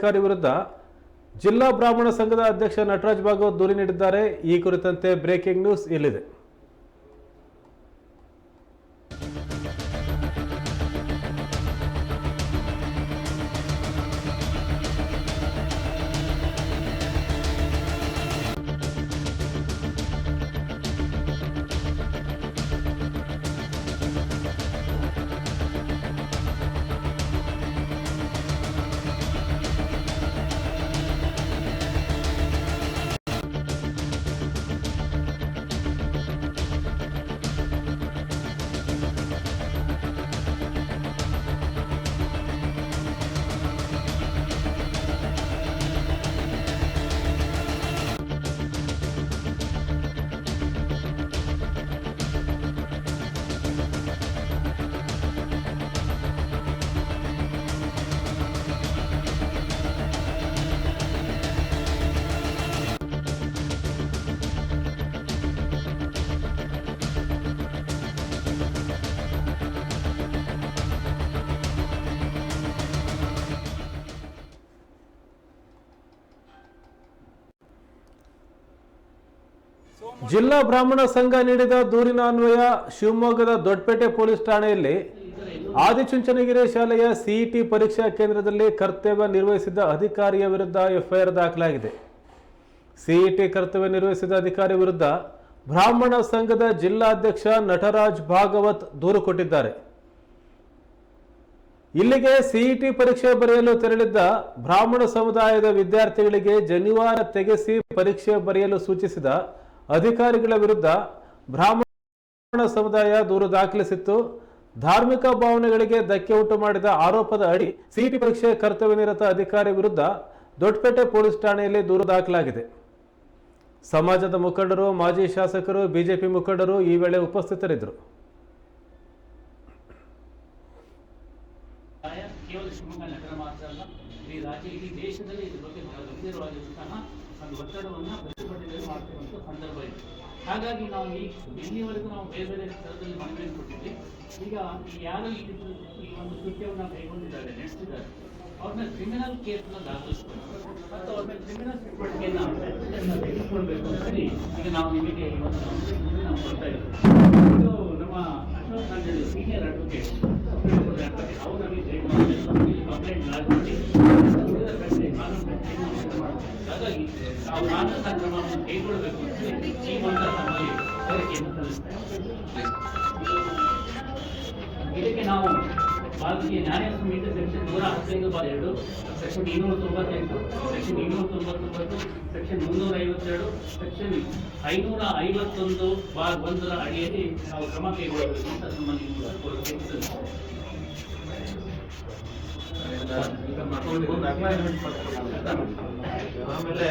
ಅಧಿಕಾರಿ ವಿರುದ್ಧ ಜಿಲ್ಲಾ ಬ್ರಾಹ್ಮಣ ಸಂಘದ ಅಧ್ಯಕ್ಷ ನಟರಾಜ್ ಭಾಗವತ್ ದೂರಿ ನೀಡಿದ್ದಾರೆ. ಈ ಕುರಿತಂತೆ ಬ್ರೇಕಿಂಗ್ ನ್ಯೂಸ್ ಇಲ್ಲಿದೆ. ಜಿಲ್ಲಾ ಬ್ರಾಹ್ಮಣ ಸಂಘ ನೀಡಿದ ದೂರಿನ ಅನ್ವಯ ಶಿವಮೊಗ್ಗದ ದೊಡ್ಡಪೇಟೆ ಪೊಲೀಸ್ ಠಾಣೆಯಲ್ಲಿ ಆದಿಚುಂಚನಗಿರಿ ಶಾಲೆಯ ಸಿಇಟಿ ಪರೀಕ್ಷಾ ಕೇಂದ್ರದಲ್ಲಿ ಕರ್ತವ್ಯ ನಿರ್ವಹಿಸಿದ್ದ ಅಧಿಕಾರಿಯ ವಿರುದ್ಧ ಎಫ್ಐಆರ್ ದಾಖಲಾಗಿದೆ. ಸಿಇಟಿ ಕರ್ತವ್ಯ ನಿರ್ವಹಿಸಿದ ಅಧಿಕಾರಿ ವಿರುದ್ಧ ಬ್ರಾಹ್ಮಣ ಸಂಘದ ಜಿಲ್ಲಾಧ್ಯಕ್ಷ ನಟರಾಜ್ ಭಾಗವತ್ ದೂರು ಕೊಟ್ಟಿದ್ದಾರೆ. ಇಲ್ಲಿಗೆ ಸಿಇಟಿ ಪರೀಕ್ಷೆ ಬರೆಯಲು ತೆರಳಿದ್ದ ಬ್ರಾಹ್ಮಣ ಸಮುದಾಯದ ವಿದ್ಯಾರ್ಥಿಗಳಿಗೆ ಜನಿವಾರ ತೆಗೆಸಿ ಪರೀಕ್ಷೆ ಬರೆಯಲು ಸೂಚಿಸಿದ ಅಧಿಕಾರಿಗಳ ವಿರುದ್ಧ ಬ್ರಾಹ್ಮಣ ಸಮುದಾಯ ದೂರು ದಾಖಲಿಸಿತ್ತು. ಧಾರ್ಮಿಕ ಭಾವನೆಗಳಿಗೆ ಧಕ್ಕೆ ಉಂಟು ಮಾಡಿದ ಆರೋಪದ ಅಡಿ ಸಿಇಟಿ ಪರೀಕ್ಷೆ ಕರ್ತವ್ಯ ನಿರತ ಅಧಿಕಾರಿ ವಿರುದ್ಧ ದೊಡ್ಡಪೇಟೆ ಪೊಲೀಸ್ ಠಾಣೆಯಲ್ಲಿ ದೂರು ದಾಖಲಾಗಿದೆ. ಸಮಾಜದ ಮುಖಂಡರು, ಮಾಜಿ ಶಾಸಕರು, ಬಿಜೆಪಿ ಮುಖಂಡರು ಈ ವೇಳೆ ಉಪಸ್ಥಿತರಿದ್ದರು. ಕೇವಲ ಶಿವಮೊಗ್ಗ ನಗರ ಮಾತ್ರ ಅಲ್ಲ ಈ ರಾಜ್ಯ, ಇಡೀ ದೇಶದಲ್ಲಿ ಇದ್ರ ಬಗ್ಗೆ ಬಹಳ ಗಂಭೀರವಾಗಿರುವಂತಹ ಒಂದು ಒತ್ತಡವನ್ನು ಪ್ರತಿಭಟನೆಗಳು ಮಾಡ್ತಿರುವಂಥ ಸಂದರ್ಭ ಇದೆ. ಹಾಗಾಗಿ ನಾವು ಈ ಇಲ್ಲಿವರೆಗೂ ನಾವು ಬೇರೆ ಬೇರೆ ಸ್ಥಳದಲ್ಲಿ ಮನವಿಯನ್ನು ಕೊಟ್ಟಿದ್ವಿ. ಈಗ ಯಾರು ಈ ಈ ಒಂದು ಕೃತ್ಯವನ್ನು ಕೈಗೊಂಡಿದ್ದಾರೆ, ನಡೆಸಿದ್ದಾರೆ. ಅವ್ರನ್ನ ಕ್ರಿಮಿನಲ್ ಕೇಸ್ನ ದಾಖಲಿಸ್ಬೇಕು. ಮತ್ತು ಅವ್ರನ್ನ ಕ್ರಿಮಿನಲ್ ಚಟುವಟಿಕೆಯನ್ನು ತೆಗೆದುಕೊಳ್ಬೇಕು ಅಂತ ಹೇಳಿ ಈಗ ನಾವು ನಿಮಗೆ ಇವತ್ತು ನಾವು ಕೊಡ್ತಾ ಇದ್ದೀವಿ. ಇದು ನಮ್ಮ ಅಶೋಕ್ ಸೀನಿಯರ್ ಅಡ್ವೊಕೇಟ್ ಅಂತ ಈ ಮೂಲಕ ತಮ್ಮಲ್ಲಿ ಇದಕ್ಕೆ ನಾವು ಭಾರತೀಯ ನ್ಯಾಯ ಸಂಹಿತೆ ಸೆಕ್ಷನ್ ನೂರ ಹದಿನೈದು ಬಾರ್ ಎರಡು ಸೆಕ್ಷನ್ ಇನ್ನೂರ ತೊಂಬತ್ತೆಂಟು ಸೆಕ್ಷನ್ ಇನ್ನೂರ ತೊಂಬತ್ತೊಂಬತ್ತು ಸೆಕ್ಷನ್ ಮುನ್ನೂರ ಐವತ್ತೆರಡು ಸೆಕ್ಷನ್ ಐನೂರ ಐವತ್ತೊಂದು ಬಾರ್ ಒಂದರ ಅಡಿಯಲ್ಲಿ ನಾವು ಕ್ರಮ ಕೈಗೊಳ್ಳಬೇಕು ಅಂತ ನಮ್ಮಲ್ಲಿ ಕೋರಿಕೆ ಆಮೇಲೆ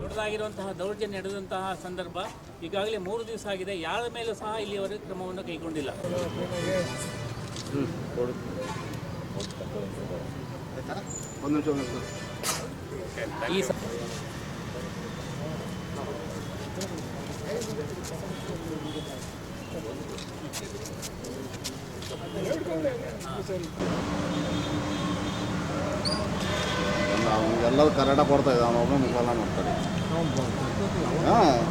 ದೊಡ್ಡದಾಗಿರುವಂತಹ ದೌರ್ಜನ್ಯ ನಡೆದಂತಹ ಸಂದರ್ಭ ಈಗಾಗಲೇ ಮೂರು ದಿವಸ ಆಗಿದೆ. ಯಾರ ಮೇಲೂ ಸಹ ಇಲ್ಲಿಯವರೆಗೆ ಕ್ರಮವನ್ನು ಕೈಗೊಂಡಿಲ್ಲ. ಈ ಸ- ಎಲ್ಲರೂ ಕನ್ನಡ ಬರ್ತಾ ಇದೆ ಅವನು ಒಬ್ಬನೇ ಮುಖಾಲ ಮಾಡ್ತಾರೆ ಹಾಂ.